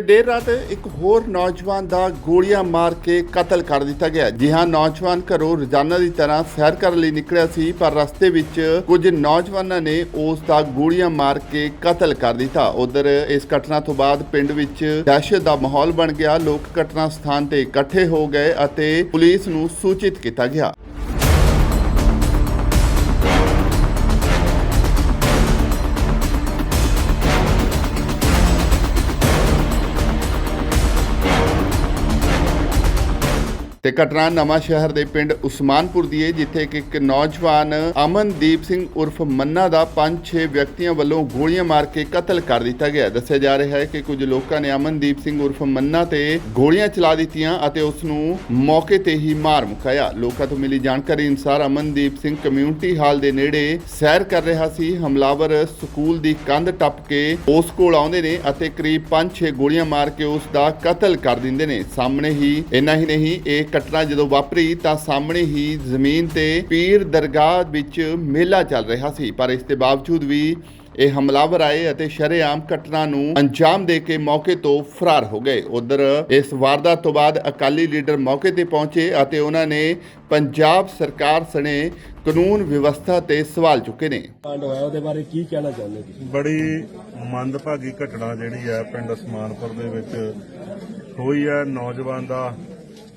ਤੇ ਦੇਰ ਰਾਤ ਇੱਕ ਹੋਰ ਨੌਜਵਾਨ ਦਾ ਗੋਲੀਆਂ ਮਾਰ ਕੇ ਕਤਲ ਕਰ ਦਿੱਤਾ ਗਿਆ। ਜੀ ਹਾਂ, ਨੌਜਵਾਨ ਘਰੋਂ ਰੋਜ਼ਾਨਾ ਦੀ ਤਰ੍ਹਾਂ ਸੈਰ ਕਰਨ ਲਈ ਨਿਕਲਿਆ ਸੀ, ਪਰ ਰਸਤੇ ਵਿੱਚ ਕੁਝ ਨੌਜਵਾਨਾਂ ਨੇ ਉਸ ਦਾ ਗੋਲੀਆਂ ਮਾਰ ਕੇ ਕਤਲ ਕਰ ਦਿੱਤਾ। ਉਧਰ ਇਸ ਘਟਨਾ ਤੋਂ ਬਾਅਦ ਪਿੰਡ ਵਿੱਚ ਦਹਿਸ਼ਤ ਦਾ ਮਾਹੌਲ ਬਣ ਗਿਆ। ਲੋਕ ਘਟਨਾ ਸਥਾਨ ਤੇ ਇਕੱਠੇ ਹੋ ਗਏ ਅਤੇ ਪੁਲਿਸ ਨੂੰ ਸੂਚਿਤ ਕੀਤਾ ਗਿਆ। ਤੇ ਘਟਨਾ ਨਵਾਂ ਸ਼ਹਿਰ ਦੇ ਪਿੰਡ ਉਸਮਾਨਪੁਰ ਦੀ ਹੈ ਜਿੱਥੇ ਕਿ ਇੱਕ ਨੌਜਵਾਨ ਅਮਨਦੀਪ ਸਿੰਘ ਉਰਫ ਮੰਨਾ ਦਾ 5-6 ਵਿਅਕਤੀਆਂ ਵੱਲੋਂ ਗੋਲੀਆਂ ਮਾਰ ਕੇ ਕਤਲ ਕਰ ਦਿੱਤਾ ਗਿਆ। ਦੱਸਿਆ ਜਾ ਰਿਹਾ ਹੈ ਕਿ ਕੁਝ ਲੋਕਾਂ ਨੇ ਅਮਨਦੀਪ ਸਿੰਘ ਉਰਫ ਮੰਨਾ ਤੇ ਗੋਲੀਆਂ ਚਲਾ ਦਿੱਤੀਆਂ ਅਤੇ ਉਸ ਨੂੰ ਮੌਕੇ ਤੇ ਹੀ ਮਾਰ ਮੁਕਾਇਆ। ਲੋਕਾਂ ਤੋਂ ਮਿਲੀ ਜਾਣਕਾਰੀ ਅਨੁਸਾਰ ਅਮਨਦੀਪ ਸਿੰਘ ਕਮਿਊਨਿਟੀ ਹਾਲ ਦੇ ਨੇੜੇ ਸੈਰ ਕਰ ਰਿਹਾ ਸੀ। ਹਮਲਾਵਰ ਸਕੂਲ ਦੀ ਕੰਧ ਟੱਪ ਕੇ ਉਸ ਕੋਲ ਆਉਂਦੇ ਨੇ ਅਤੇ ਕਰੀਬ 5-6 ਗੋਲੀਆਂ ਮਾਰ ਕੇ ਉਸ ਦਾ ਕਤਲ ਕਰ ਦਿੰਦੇ ਨੇ। ਸਾਹਮਣੇ ਹੀ, ਇੰਨਾ ਹੀ ਨਹੀਂ, ਇਹ ਘਟਨਾ ਜਦੋਂ ਵਾਪਰੀ ਤਾਂ ਸਾਹਮਣੇ ਹੀ ਜ਼ਮੀਨ ਤੇ ਪੀਰ ਦਰਗਾਹ ਵਿੱਚ ਮੇਲਾ ਚੱਲ ਰਿਹਾ ਸੀ। ਪਰ ਇਸ ਦੇ ਬਾਵਜੂਦ ਵੀ ਇਹ ਹਮਲਾਵਰ ਆਏ ਅਤੇ ਸ਼ਰੇਆਮ ਘਟਨਾ ਨੂੰ ਅੰਜਾਮ ਦੇ ਕੇ ਮੌਕੇ ਤੋਂ ਫਰਾਰ ਹੋ ਗਏ। ਉਧਰ ਇਸ ਵਾਰਦਾਤ ਤੋਂ ਬਾਅਦ ਅਕਾਲੀ ਲੀਡਰ ਮੌਕੇ ਤੇ ਪਹੁੰਚੇ ਅਤੇ ਉਹਨਾਂ ਨੇ ਪੰਜਾਬ ਸਰਕਾਰ ਸਣੇ ਕਾਨੂੰਨ ਵਿਵਸਥਾ ਤੇ ਸਵਾਲ ਚੁੱਕੇ ਨੇ। ਕਾਂਡ ਹੋਇਆ ਉਹਦੇ ਬਾਰੇ ਕੀ ਕਹਿਣਾ ਚਾਹੁੰਦੇ ਤੁਸੀਂ? ਬੜੀ ਮੰਦਭਾਗੀ ਘਟਨਾ ਜਿਹੜੀ ਹੈ ਪਿੰਡ ਉਸਮਾਨਪੁਰ ਦੇ ਵਿੱਚ ਹੋਈ ਹੈ। ਨੌਜਵਾਨ ਦਾ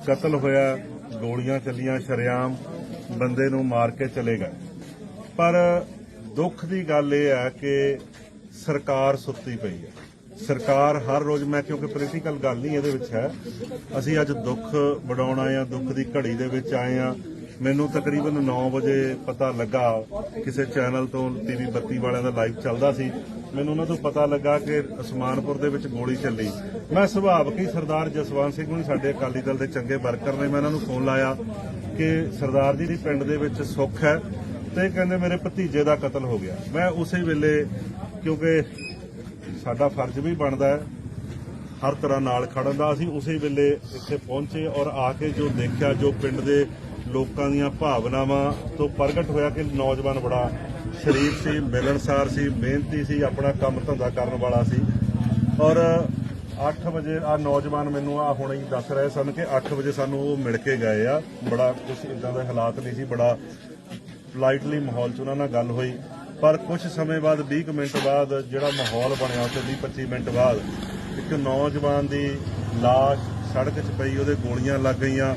ਕਤਲ ਹੋਇਆ, ਗੋਲੀਆਂ ਚੱਲੀਆਂ, ਸ਼ਰੇਆਮ ਬੰਦੇ ਨੂੰ ਮਾਰ ਕੇ ਚਲੇ ਗਏ। ਪਰ ਦੁੱਖ ਦੀ ਗੱਲ ਇਹ ਹੈ ਕਿ ਸਰਕਾਰ ਸੁੱਤੀ ਪਈ ਹੈ। ਸਰਕਾਰ ਹਰ ਰੋਜ਼, ਮੈਂ ਕਿਉਂਕਿ ਪੋਲੀਟੀਕਲ ਗੱਲ ਨਹੀਂ ਇਹਦੇ ਵਿੱਚ ਹੈ, ਅਸੀਂ ਅੱਜ ਦੁੱਖ ਵਡਾਉਣ ਆਏ ਆ ਦੁੱਖ ਦੀ ਘੜੀ ਦੇ ਵਿੱਚ ਆਏ ਆ ਮੈਨੂੰ ਤਕਰੀਬਨ 9 ਵਜੇ ਪਤਾ ਲੱਗਾ, ਕਿਸੇ ਚੈਨਲ ਤੋਂ ਟੀਵੀ 32 ਵਾਲਿਆਂ ਦਾ ਲਾਈਵ ਚੱਲਦਾ ਸੀ। ਮੈਨੂੰ ਉਹਨਾਂ ਤੋਂ ਪਤਾ ਲੱਗਾ ਕਿ ਅਸਮਾਨਪੁਰ ਦੇ ਵਿੱਚ ਗੋਲੀ ਚੱਲੀ। ਮੈਂ ਸੁਭਾਵਕ ਹੀ ਸਰਦਾਰ ਜਸਵੰਤ ਸਿੰਘ ਨੂੰ ਸਾਡੇ ਅਕਾਲੀ ਦਲ ਦੇ ਚੰਗੇ ਵਰਕਰ ਨੇ, ਮੈਂ ਇਹਨਾਂ ਨੂੰ ਫੋਨ ਲਾਇਆ ਕਿ ਸਰਦਾਰ ਜੀ ਦੀ ਪਿੰਡ ਦੇ ਵਿੱਚ ਸੁੱਖ ਹੈ ਤੇ ਕਹਿੰਦੇ ਮੇਰੇ ਭਤੀਜੇ ਦਾ ਕਤਲ ਹੋ ਗਿਆ। ਮੈਂ ਉਸੇ ਵੇਲੇ, ਕਿਉਂਕਿ ਸਾਡਾ ਫਰਜ਼ ਵੀ ਬਣਦਾ ਹੈ, ਹਰ ਤਰ੍ਹਾਂ ਨਾਲ ਖੜਨ ਦਾ, ਅਸੀਂ ਉਸੇ ਵੇਲੇ ਇੱਥੇ ਪਹੁੰਚੇ ਔਰ ਆ ਕੇ ਜੋ ਦੇਖਿਆ, ਜੋ ਪਿੰਡ ਦੇ ਲੋਕਾਂ ਦੀਆਂ ਭਾਵਨਾਵਾਂ ਤੋਂ ਪ੍ਰਗਟ ਹੋਇਆ ਕਿ ਨੌਜਵਾਨ ਬੜਾ ਸ਼ਰੀਫ ਸੀ, ਮਿਲਣਸਾਰ ਸੀ, ਮਿਹਨਤੀ ਸੀ, ਆਪਣਾ ਕੰਮ ਧੰਦਾ ਕਰਨ ਵਾਲਾ ਸੀ। ਔਰ 8 ਵਜੇ ਆ ਨੌਜਵਾਨ ਮੈਨੂੰ ਆ ਹੁਣੇ ਹੀ ਦੱਸ ਰਹੇ ਸਨ ਕਿ 8 ਵਜੇ ਸਾਨੂੰ ਉਹ ਮਿਲ ਕੇ ਗਏ ਆ। ਬੜਾ ਕੁਝ ਇਦਾਂ ਦੇ ਹਾਲਾਤ ਨਹੀਂ ਸੀ, ਬੜਾ ਪੋਲਾਈਟਲੀ ਮਾਹੌਲ 'ਚ ਉਹਨਾਂ ਨਾਲ ਗੱਲ ਹੋਈ। ਪਰ ਕੁਝ ਸਮੇਂ ਬਾਅਦ 20 ਕੁ ਮਿੰਟ ਬਾਅਦ ਜਿਹੜਾ ਮਾਹੌਲ ਬਣਿਆ, ਉੱਥੇ 20 25 ਮਿੰਟ ਬਾਅਦ, ਇੱਕ ਨੌਜਵਾਨ ਦੀ ਲਾਸ਼ ਸੜਕ 'ਚ ਪਈ, ਉਹਦੇ ਗੋਲੀਆਂ ਲੱਗ ਗਈਆਂ।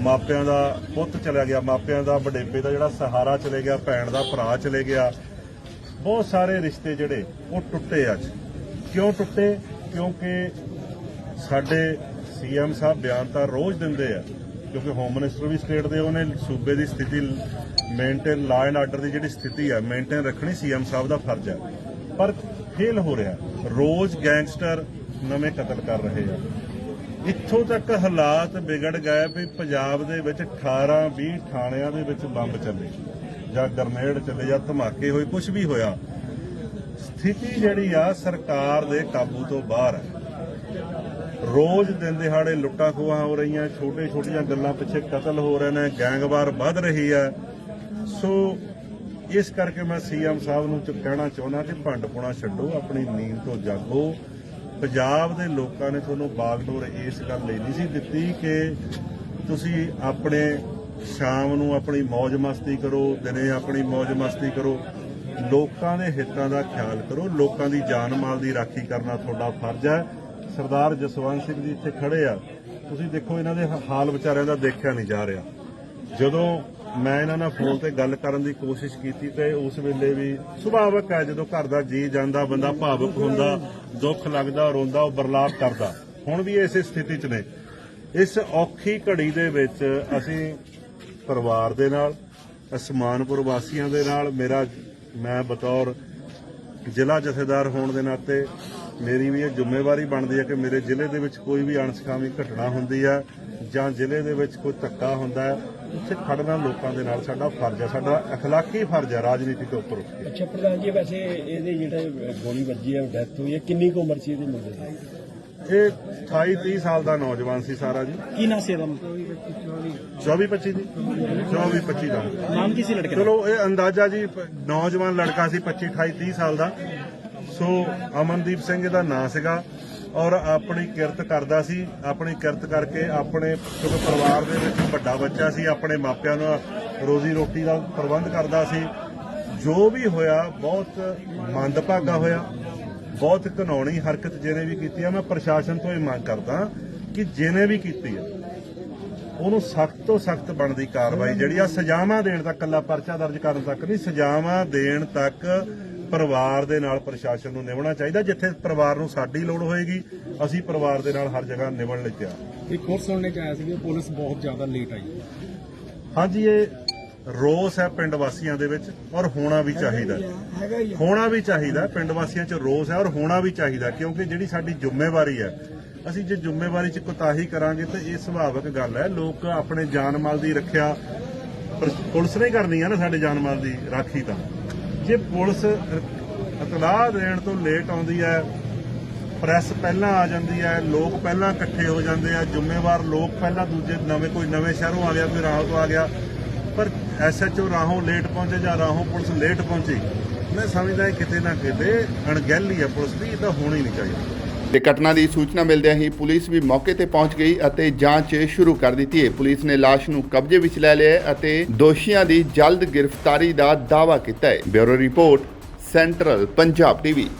ਮਾਪਿਆਂ ਦਾ ਪੁੱਤ ਚਲਾ ਗਿਆ। ਮਾਪਿਆਂ ਦਾ ਵਡੇਪੇ ਦਾ ਜਿਹੜਾ ਸਹਾਰਾ ਚਲੇ ਗਿਆ, ਭੈਣ ਦਾ ਭਰਾ ਚਲੇ ਗਿਆ। ਬਹੁਤ ਸਾਰੇ ਰਿਸ਼ਤੇ ਜਿਹੜੇ, ਉਹ ਟੁੱਟੇ ਅੱਜ। ਕਿਉਂ ਟੁੱਟੇ? ਕਿਉਂਕਿ ਸਾਡੇ ਸੀਐਮ ਸਾਹਿਬ ਬਿਆਨ ਤਾਂ ਰੋਜ਼ ਦਿੰਦੇ ਆ, ਕਿਉਂਕਿ ਹੋਮ ਮਿਨਿਸਟਰ ਵੀ ਸਟੇਟ ਦੇ, ਉਹਨੇ ਸੂਬੇ ਦੀ ਸਥਿਤੀ ਮੇਨਟੇਨ ਲਾ ਐਂਡ ਆਰਡਰ ਦੀ ਜਿਹੜੀ ਸਥਿਤੀ ਹੈ ਮੇਨਟੇਨ ਰੱਖਣੀ ਸੀਐਮ ਸਾਹਿਬ ਦਾ ਫਰਜ਼ ਹੈ ਪਰ ਫੇਲ ਹੋ ਰਿਹਾ। ਰੋਜ਼ ਗੈਂਗਸਟਰ ਨਵੇਂ ਕਤਲ ਕਰ ਰਹੇ ਆ। ਇੱਥੋਂ ਤੱਕ ਹਾਲਾਤ ਵਿਗੜ ਗਏ ਵੀ ਪੰਜਾਬ ਦੇ ਵਿੱਚ 18 20 ਥਾਣਿਆਂ ਦੇ ਵਿੱਚ ਬੰਬ ਚੱਲੇ। ਜਾਂ ਗਰਨੇਡ ਚੱਲੇ, ਜਾਂ ਧਮਾਕੇ ਹੋਏ ਕੁਝ ਵੀ ਹੋਇਆ। ਸਥਿਤੀ ਜਿਹੜੀ ਆ, ਸਰਕਾਰ ਦੇ ਕਾਬੂ ਤੋਂ ਬਾਹਰ ਹੈ। ਰੋਜ਼ ਦਿਨ ਦਿਹਾੜੇ ਲੁੱਟਾਂ ਖੋਹਾਂ ਹੋ ਰਹੀਆਂ ਛੋਟੇ ਛੋਟੀਆਂ ਗੱਲਾਂ ਪਿੱਛੇ ਕਤਲ ਹੋ ਰਹੇ ਨੇ, ਗੈਂਗਵਾਰ ਵੱਧ ਰਹੀ ਹੈ। ਸੋ ਇਸ ਕਰਕੇ ਮੈਂ ਸੀਐਮ ਸਾਹਿਬ ਨੂੰ ਕਹਿਣਾ ਚਾਹੁੰਦਾ ਕਿ ਭੰਡਪੁਣਾ ਛੱਡੋ, ਆਪਣੀ ਨੀਂਦ ਤੋਂ ਜਾਗੋ। ਪੰਜਾਬ ਦੇ ਲੋਕਾਂ ਨੇ ਤੁਹਾਨੂੰ ਬਾਗਡੋਰ ਇਸ ਗੱਲ ਲਈ ਨਹੀਂ ਸੀ ਦਿੱਤੀ ਕਿ ਤੁਸੀਂ ਆਪਣੇ ਸ਼ਾਮ ਨੂੰ ਆਪਣੀ ਮौज ਮਸਤੀ ਕਰੋ, ਦਿਨੇ ਆਪਣੀ ਮौज ਮਸਤੀ ਕਰੋ। ਲੋਕਾਂ ਦੇ ਹਿੱਤਾਂ ਦਾ ਖਿਆਲ ਕਰੋ, ਲੋਕਾਂ ਦੀ ਜਾਨ ਮਾਲ ਦੀ ਰਾਖੀ ਕਰਨਾ ਤੁਹਾਡਾ ਫਰਜ਼ ਹੈ। ਸਰਦਾਰ ਜਸਵੰਤ ਸਿੰਘ ਜੀ ਇੱਥੇ ਖੜੇ ਆ। ਤੁਸੀਂ ਦੇਖੋ, ਇਹਨਾਂ ਦੇ ਹਾਲ ਵਿਚਾਰਿਆਂ ਦਾ ਦੇਖਿਆ ਨਹੀਂ ਜਾ ਰਿਹਾ। ਜਦੋਂ ਮੈਂ ਇਹਨਾਂ ਨਾਲ ਫੋਨ ਤੇ ਗੱਲ ਕਰਨ ਦੀ ਕੋਸ਼ਿਸ਼ ਕੀਤੀ ਤੇ ਉਸ ਵੇਲੇ ਵੀ ਸੁਭਾਵਕ ਹੈ ਜਦੋਂ ਘਰ ਦਾ ਜੀ ਜਾਂਦਾ, ਬੰਦਾ ਭਾਵੁਕ ਹੁੰਦਾ, ਦੁੱਖ ਲੱਗਦਾ, ਰੋਂਦਾ, ਉਹ ਬਰਲਾਪ ਕਰਦਾ। ਹੁਣ ਵੀ ਇਸੇ ਸਥਿਤੀ 'ਚ ਨੇ। ਇਸ ਔਖੀ ਘੜੀ ਦੇ ਵਿੱਚ ਅਸੀਂ ਪਰਿਵਾਰ ਦੇ ਨਾਲ, ਅਸਮਾਨਪੁਰ ਵਾਸੀਆਂ ਦੇ ਨਾਲ, ਮੇਰਾ, ਮੈਂ ਬਤੌਰ ਜ਼ਿਲ੍ਹਾ ਜਥੇਦਾਰ ਹੋਣ ਦੇ ਨਾਤੇ ਮੇਰੀ ਵੀ ਇਹ ਜ਼ਿੰਮੇਵਾਰੀ ਬਣਦੀ ਹੈ ਕਿ ਮੇਰੇ ਜ਼ਿਲ੍ਹੇ ਦੇ ਵਿੱਚ ਕੋਈ ਵੀ ਅਣਸਖਾਵੀ ਘਟਨਾ ਹੁੰਦੀ ਹੈ ਜਾਂ ਜ਼ਿਲ੍ਹੇ ਦੇ ਵਿੱਚ ਕੋਈ ਧੱਕਾ ਹੁੰਦਾ ਹੈ ਉੱਥੇ ਖੜਨਾ ਲੋਕਾਂ ਦੇ ਨਾਲ ਸਾਡਾ ਫਰਜ਼ ਹੈ ਸਾਡਾ اخلاقی ਫਰਜ਼ ਹੈ ਰਾਜਨੀਤੀ ਤੋਂ ਉੱਪਰ ਉੱਠ ਕੇ ਅੱਛਾ ਪ੍ਰਧਾਨ ਜੀ ਵੈਸੇ ਇਹਦੇ ਜਿਹੜੇ ਗੋਲੀ ਵੱਜੀ ਹੈ ਡੈਥ ਹੋਈ ਹੈ ਕਿੰਨੀ ਕੁ ਉਮਰ ਸੀ ਇਹਦੇ ਮੁੰਡੇ ਦੀ ਇਹ 28 30 ਸਾਲ ਦਾ ਨੌਜਵਾਨ ਸੀ ਸਾਰਾ ਜੀ ਕੀ ਨਾ ਸੀ ਇਹਦਾ 24 25 ਜੀ 24 25 ਦਾ ਨਾਮ ਕੀ ਸੀ ਲੜਕੇ ਦਾ ਚਲੋ ਇਹ ਅੰਦਾਜ਼ਾ ਜੀ ਪ- ਨੌਜਵਾਨ ਲੜਕਾ ਸੀ 25 28 30 ਸਾਲ ਦਾ ਸੋ ਅਮਨਦੀਪ ਸਿੰਘ ਇਹਦਾ ਨਾਂ ਸੀਗਾ ਔਰ ਆਪਣੀ ਕਿਰਤ ਕਰਦਾ ਸੀ, ਆਪਣੀ ਕਿਰਤ ਕਰਕੇ ਆਪਣੇ ਕਿਉਂਕਿ ਪਰਿਵਾਰ ਦੇ ਵਿੱਚ ਵੱਡਾ ਬੱਚਾ ਸੀ, ਆਪਣੇ ਮਾਪਿਆਂ ਨੂੰ ਰੋਜ਼ੀ ਰੋਟੀ ਦਾ ਪ੍ਰਬੰਧ ਕਰਦਾ ਸੀ। ਜੋ ਵੀ ਹੋਇਆ, ਬਹੁਤ ਮੰਦਭਾਗਾ ਹੋਇਆ, ਬਹੁਤ ਘਿਨਾਉਣੀ ਹਰਕਤ ਜਿਹਨੇ ਵੀ ਕੀਤੀ ਆ, ਮੈਂ ਪ੍ਰਸ਼ਾਸਨ ਤੋਂ ਇਹ ਮੰਗ ਕਰਦਾ ਕਿ ਜਿਹਨੇ ਵੀ ਕੀਤੀ ਆ, ਉਹਨੂੰ ਸਖਤ ਤੋਂ ਸਖਤ ਬਣਦੀ ਕਾਰਵਾਈ, ਜਿਹੜੀ ਆ ਸਜ਼ਾਵਾਂ ਦੇਣ ਤੱਕ ਕੱਲਾ ਪਰਚਾ ਦਰਜ ਕਰਨ ਤੱਕ ਨਹੀਂ, ਸਜ਼ਾਵਾਂ ਦੇਣ ਤੱਕ ਪਰਿਵਾਰ ਦੇ ਨਾਲ ਪ੍ਰਸ਼ਾਸਨ ਨੂੰ ਨਿਭਣਾ ਚਾਹੀਦਾ ਜਿੱਥੇ ਪਰਿਵਾਰ ਨੂੰ ਸਾਡੀ ਲੋੜ ਹੋਏਗੀ ਅਸੀਂ ਪਰਿਵਾਰ ਦੇ ਨਾਲ ਹਰ ਜਗ੍ਹਾ ਨਿਭਣ ਲਈ ਤਿਆਰ ਇੱਕ ਹੋਰ ਸੁਣਨੇ ਚ ਆਇਆ ਸੀ ਕਿ ਪੁਲਿਸ ਬਹੁਤ ਜ਼ਿਆਦਾ ਲੇਟ ਆਈ। ਹਾਂਜੀ ਇਹ ਰੋਸ ਹੈ ਪਿੰਡ ਵਾਸੀਆਂ ਦੇ ਵਿੱਚ ਔਰ ਹੋਣਾ ਵੀ ਚਾਹੀਦਾ। ਹੋਣਾ ਵੀ ਚਾਹੀਦਾ ਪਿੰਡ ਵਾਸੀਆਂ 'ਚ ਰੋਸ ਹੈ ਔਰ ਹੋਣਾ ਵੀ ਚਾਹੀਦਾ ਕਿਉਂਕਿ ਜਿਹੜੀ ਸਾਡੀ ਜ਼ਿੰਮੇਵਾਰੀ ਹੈ ਅਸੀਂ ਜੇ ਜ਼ਿੰਮੇਵਾਰੀ 'ਚ ਕੋਤਾਹੀ ਕਰਾਂਗੇ ਤਾਂ ਇਹ ਸੁਭਾਵਿਕ ਗੱਲ ਹੈ। ਲੋਕ ਆਪਣੇ ਜਾਨ ਮਾਲ ਦੀ ਰੱਖਿਆ ਪੁਲਿਸ ਨੇ ਕਰਨੀ ਹੈ ਨਾ ਸਾਡੇ ਜਾਨ ਮਾਲ ਦੀ ਰਾਖੀ ਤਾਂ। ਜੇ ਪੁਲਿਸ ਇਤਲਾਹ ਦੇਣ ਤੋਂ ਲੇਟ ਆਉਂਦੀ ਹੈ ਪ੍ਰੈਸ ਪਹਿਲਾਂ ਆ ਜਾਂਦੀ ਹੈ, ਲੋਕ ਪਹਿਲਾਂ ਇਕੱਠੇ ਹੋ ਜਾਂਦੇ ਆ, ਜ਼ਿੰਮੇਵਾਰ ਲੋਕ ਪਹਿਲਾਂ ਦੂਜੇ ਨਵੇਂ ਕੋਈ ਨਵੇਂ ਸ਼ਹਿਰੋਂ ਆ ਗਿਆ, ਕੋਈ ਰਾਹੋਂ ਤੋਂ ਆ ਗਿਆ, ਪਰ ਐਸਐਚਓ ਰਾਹੋਂ ਲੇਟ ਪਹੁੰਚੇ ਜਾਂ ਰਾਹੋਂ ਪੁਲਿਸ ਲੇਟ ਪਹੁੰਚੀ, ਮੈਂ ਸਮਝਦਾ ਇਹ ਕਿਤੇ ਨਾ ਕਿਤੇ ਅਣਗਹਿਲੀ ਹੈ ਪੁਲਿਸ ਦੀ, ਇਹ ਤਾਂ ਹੋਣੀ ਨਹੀਂ ਚਾਹੀਦੀ। ਤੇ ਘਟਨਾ ਦੀ ਸੂਚਨਾ ਮਿਲਦਿਆਂ ਹੀ ਪੁਲਿਸ ਵੀ ਮੌਕੇ ਤੇ ਪਹੁੰਚ ਗਈ ਅਤੇ ਜਾਂਚ ਸ਼ੁਰੂ ਕਰ ਦਿੱਤੀ ਹੈ। ਪੁਲਿਸ ਨੇ ਲਾਸ਼ ਨੂੰ ਕਬਜ਼ੇ ਵਿੱਚ ਲੈ ਲਿਆ ਹੈ ਅਤੇ ਦੋਸ਼ੀਆਂ ਦੀ ਜਲਦ ਗ੍ਰਿਫਤਾਰੀ ਦਾ ਦਾਅਵਾ ਕੀਤਾ ਹੈ। Bureau report, central Punjab TV.